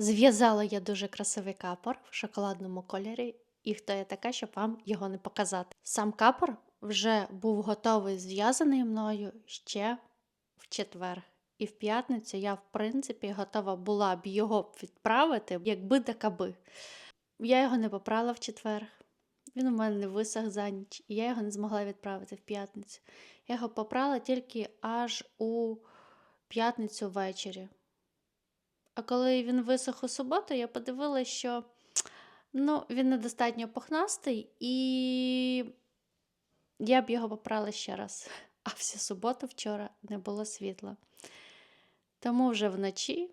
Зв'язала я дуже красивий капор в шоколадному кольорі, і хто я така, щоб вам його не показати. Сам капор вже був готовий зв'язаний мною ще в четвер. І в п'ятницю я, в принципі, готова була б його відправити, якби да каби. Я його не попрала в четвер. Він у мене не висох за ніч, і я його не змогла відправити в п'ятницю. Я його попрала тільки аж у п'ятницю ввечері. А коли він висох у суботу, я подивилася, що ну, він недостатньо пухнастий, і я б його попрала ще раз. А всю суботу вчора не було світла. Тому вже вночі,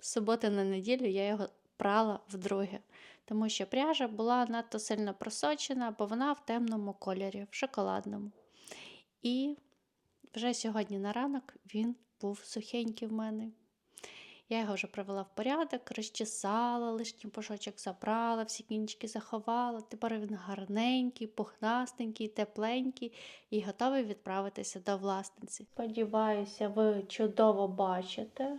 з суботи на неділю, я його прала вдруге. Тому що пряжа була надто сильно просочена, бо вона в темному кольорі, в шоколадному. І вже сьогодні на ранок він був сухенький в мене. Я його вже привела в порядок, розчесала, лишній пушочок забрала, всі кінчики заховала. Тепер він гарненький, пухнастенький, тепленький і готовий відправитися до власниці. Сподіваюся, ви чудово бачите.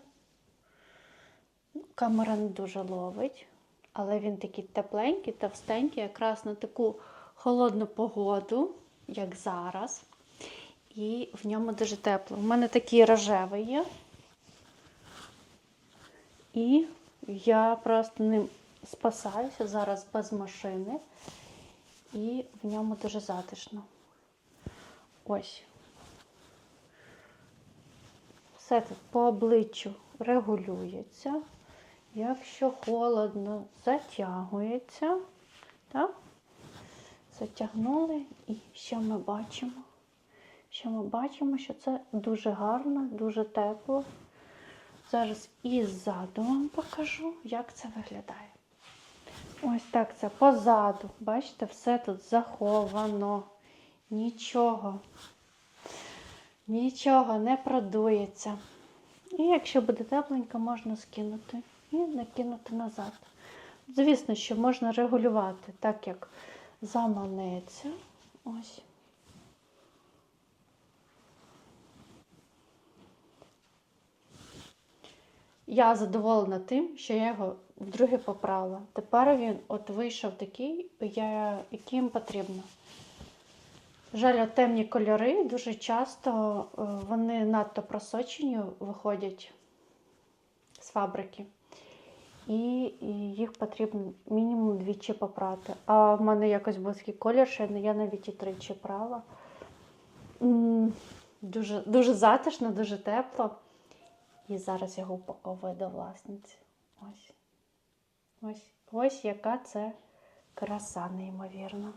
Ну, Камера не дуже ловить, але він такий тепленький, товстенький, якраз на таку холодну погоду, як зараз. І в ньому дуже тепло. У мене такий рожевий є. І я просто ним спасаюся зараз без машини, і в ньому дуже затишно. Ось. Все тут по обличчю регулюється. Якщо холодно, затягується. Так? Затягнули. І що ми бачимо? Що ми бачимо, що це дуже гарно, дуже тепло. Зараз і ззаду вам покажу, як це виглядає. Ось так це позаду. Бачите, все тут заховано. Нічого. Нічого не продується. І якщо буде тепленько, можна скинути і накинути назад. Звісно, що можна регулювати так, як заманеться. Ось. Я задоволена тим, що я його вдруге поправила. Тепер він от вийшов такий, я, яким потрібно. Жаль, темні кольори дуже часто е, вони надто просочені виходять з фабрики. І їх потрібно мінімум двічі попрати. А в мене якось був такий колір, що я навіть і тричі прала. Дуже, дуже затишно, дуже тепло. І зараз його упаковую до власниці. Ось. Ось. Ось яка це краса, неймовірна.